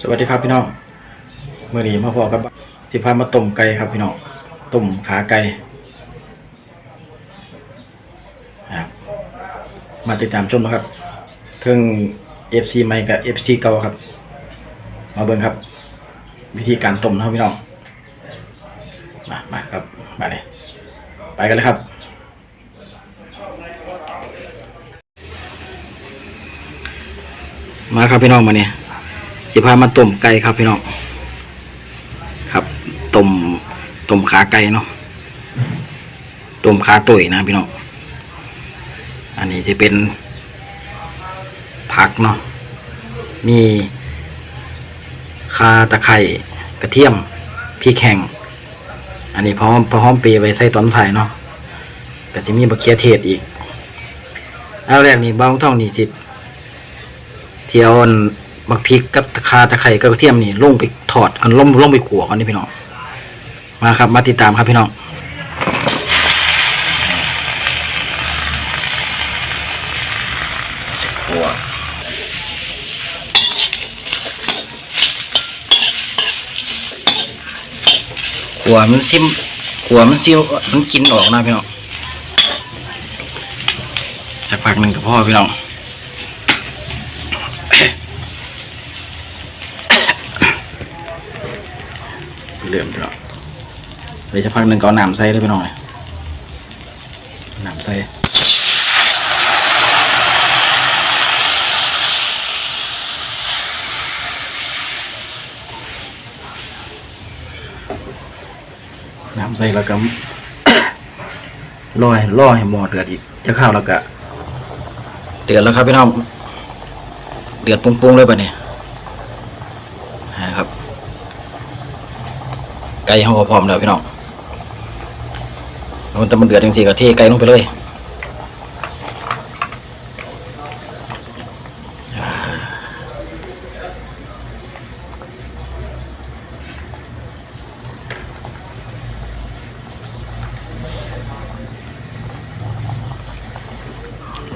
สวัสดีครับพี่น้องเมื่อนี้มาพอกับสิพามาต้มไก่ครับพี่น้องต้มขาไก่ครับมาติดตามชมนะครับเทิง FC ใหม่กับ FC เก่าครับ มาเบิ่งครับ วิธีการต้มนะครับพี่น้องมามาครับมาเลยไปกันเลยครับมาครับพี่น้องมาเนี่ย สิพามาต้มไก่ครับพี่น้องครับต้มต้มขาไก่เนาะต้มขาตุ๋ยนะพี่น้องอันนี้จะเป็นผักเนาะมีคาตะไคร่กระเทียมพริกแห้งอันนี้พร้อมพร้อมเปรียไว้ใส่ตอนไผ่เนาะก็จะมีบะเขือเทศอีกเอาแรกนี่บ้างท่องนี่สิเจียวอัน บักพริกกับตะคาตะไคร้กับกระเทียมนี่ลงไปถอดกันล่มลงไปขัวกันนี่พี่น้องมาครับ มาติดตามครับพี่น้องขัวขัวมันซิมขัวมันซิมมันกินออกนะพี่น้องสักพักหนึ่งกับพ่อพี่น้อง เลื่อมไปแล้วเดี๋ยวจะพักหนึ่งก็น้ำใส่ได้ไปหน่อยน้ำใส่น้ำใส่แล้วก็รอให้รอให้หมอเดือดอีกจะข้าวแล้วก็เดือดแล้วครับพี่น้องเดือดปุ้งๆเลยปะเนี่ยนะครับ ไก่เขาก็พร้อมแล้วพี่น้องมันจะมันเดือดจังสีก็เทไก่ลงไปเลย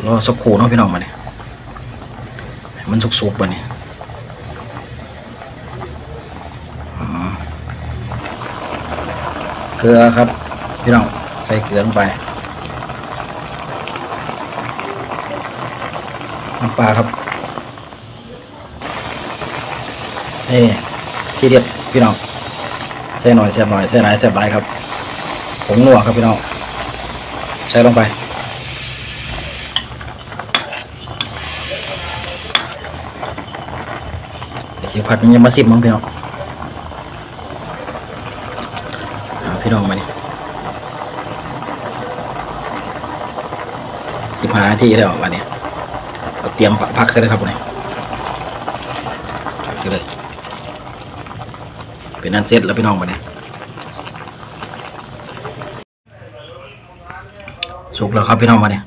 รอสักครู่เนาะพี่น้องมาเนี่ยมันสุกๆไปเนี่ย เกลือครับ พี่น้องใส่เกลือลงไปน้ำปลาครับนี่ที่เด็ดพี่น้องใส่หน่อยใส่หน่อยใส่หลายใส่หลายครับผงนัวครับพี่น้องใส่ลงไปเดี๋ยวสิผัดมันยังมาสิบมั้งพี่น้อง เอา พี่น้องมานี่สิบห้านาทีแล้ววันนี้เราเตรียมพักเสร็จแล้วครับวันนี้พักเสร็จเลยเป็นนั่นเสร็จแล้วพี่น้องมาเนี่ยสุกแล้วครับพี่น้องมาเนี่ย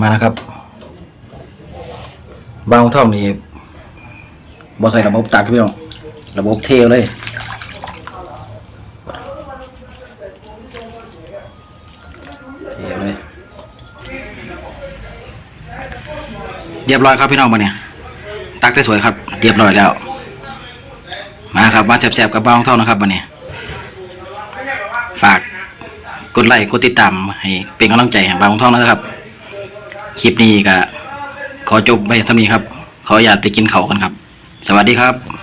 มานะครับบางท่องนี่บอใส่ระบบตักพี่น้องระบบเทเลย เทเลย เรียบร้อยครับพี่น้องมาเนี่ยตักได้สวยครับ เรียบร้อยแล้ว มาครับมาแซ่บๆกับบ้าของเท่านะครับมาเนี่ยฝากกดไลค์กดติดตามให้เป็นกำลังใจให้บ้าของเท่านะครับ คลิปนี้ก็ขอจบไปสำนี้ครับ ขออยาตไปกินเขากันครับ สวัสดีครับ